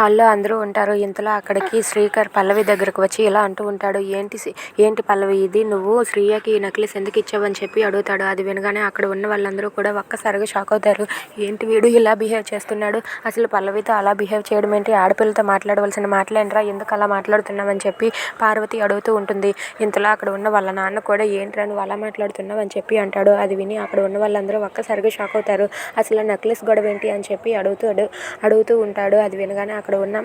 హాల్లో అందరూ ఉంటారు. ఇంతలో అక్కడికి శ్రీకర్ పల్లవి దగ్గరకు వచ్చి ఇలా అంటూ ఉంటాడు. ఏంటి సి- ఏంటి పల్లవి ఇది? నువ్వు శ్రీయకి ఈ నెక్లెస్ ఎందుకు ఇచ్చావని చెప్పి అడుగుతాడు. అది వినగానే అక్కడ ఉన్న వాళ్ళందరూ కూడా ఒక్కసారిగా షాక్ అవుతారు. ఏంటి వీడు ఇలా బిహేవ్ చేస్తున్నాడు? అసలు పల్లవితో అలా బిహేవ్ చేయడం ఏంటి? ఆడపిల్లతో మాట్లాడవలసిన మాట్లాడరా ఎందుకు అలా మాట్లాడుతున్నావని చెప్పి పార్వతి అడుగుతూ ఉంటుంది. ఇంతలో అక్కడ ఉన్న వాళ్ళ నాన్న కూడా ఏంట్రా నువ్వు అలా మాట్లాడుతున్నావు అని చెప్పి అంటాడు. అది విని అక్కడ ఉన్న వాళ్ళందరూ ఒక్కసారిగా షాక్ అవుతారు. అసలు నెక్లెస్ గొడవ ఏంటి అని చెప్పి అడుగుతూ అడుగుతూ ఉంటాడు. అది వినగానే అక్కడ అక్కడ ఉన్న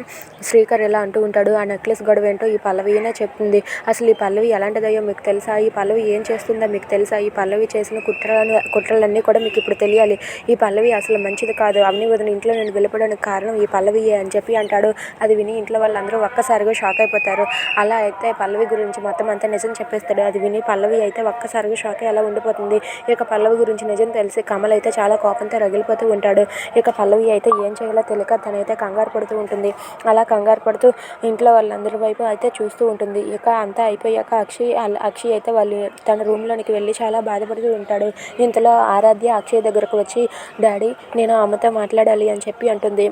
శ్రీకర్ ఇలా అంటూ ఉంటాడు ఆ నెక్లెస్ గొడవ ఏంటో ఈ పల్లవినే చెప్తుంది. అసలు ఈ పల్లవి ఎలాంటిదయ్యో మీకు తెలుసా? ఈ పల్లవి ఏం చేస్తుందో మీకు తెలుసా? ఈ పల్లవి చేసిన కుట్రలను కుట్రలన్నీ కూడా మీకు ఇప్పుడు తెలియాలి. ఈ పల్లవి అసలు మంచిది కాదు. అవన్నీ వదిన ఇంట్లో నేను వెళ్ళిపోవడానికి కారణం ఈ పల్లవియే అని చెప్పి అంటాడు. అది విని ఇంట్లో వాళ్ళందరూ ఒక్కసారిగా షాక్ అయిపోతారు. అలా అయితే పల్లవి గురించి మొత్తం అంతా నిజం చెప్పేస్తాడు. అది విని పల్లవి అయితే ఒక్కసారిగా షాక్ అయ్యి అలా ఉండిపోతుంది. ఇక పల్లవి గురించి నిజం తెలిసి కమల్ అయితే చాలా కోపంతో రగిలిపోతూ ఉంటాడు. ఇక పల్లవి అయితే ఏం చేయాలో తెలియక తనైతే కంగారు పడుతూ ఉంటుంది. అలా కంగారు పడుతూ ఇంట్లో వాళ్ళందరి వైపు అయితే చూస్తూ ఉంటుంది. ఇక అంతా అయిపోయాక అక్షయ్ అక్షయ్ అయితే వాళ్ళు తన రూమ్లోనికి వెళ్ళి చాలా బాధపడుతూ ఉంటాడు. ఇంతలో ఆరాధ్య అక్షయ్ దగ్గరకు వచ్చి డాడీ నేను అమ్మతో మాట్లాడాలి అని చెప్పి అంటుంది.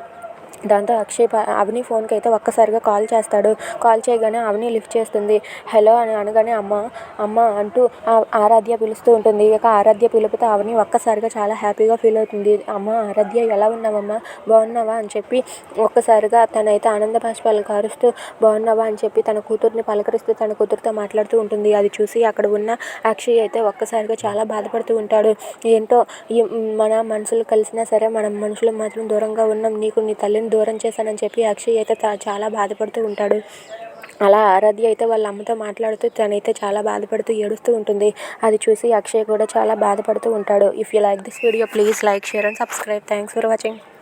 దాంతో అక్షయ్ అవని ఫోన్కి అయితే ఒక్కసారిగా కాల్ చేస్తాడు. కాల్ చేయగానే అవని లిఫ్ట్ చేస్తుంది. హలో అని అనగానే అమ్మ అమ్మ అంటూ ఆరాధ్య పిలుస్తూ ఉంటుంది. ఇక ఆరాధ్య పిలుపుతో అవని ఒక్కసారిగా చాలా హ్యాపీగా ఫీల్ అవుతుంది. అమ్మ ఆరాధ్య ఎలా ఉన్నావమ్మా? బాగున్నావా? అని చెప్పి ఒక్కసారిగా తనైతే ఆనంద బాష్పాలు కారుస్తూ బాగున్నావా? అని చెప్పి తన కూతుర్ని పలకరిస్తూ తన కూతురుతో మాట్లాడుతూ ఉంటుంది. అది చూసి అక్కడ ఉన్న అక్షయ్ అయితే ఒక్కసారిగా చాలా బాధపడుతూ ఉంటాడు. ఏంటో మన మనుషులు కలిసినా సరే మనం మనుషులు మాత్రం దూరంగా ఉన్నాం. నీకు నీ తల్లిని దూరం చేశానని చెప్పి అక్షయ్ అయితే చాలా బాధపడుతూ ఉంటాడు. అలా ఆరాధ్య అయితే వాళ్ళ అమ్మతో మాట్లాడుతూ తనైతే చాలా బాధపడుతూ ఏడుస్తూ ఉంటుంది. అది చూసి అక్షయ్ కూడా చాలా బాధపడుతూ ఉంటాడు. If you like this video please like share and subscribe thanks for watching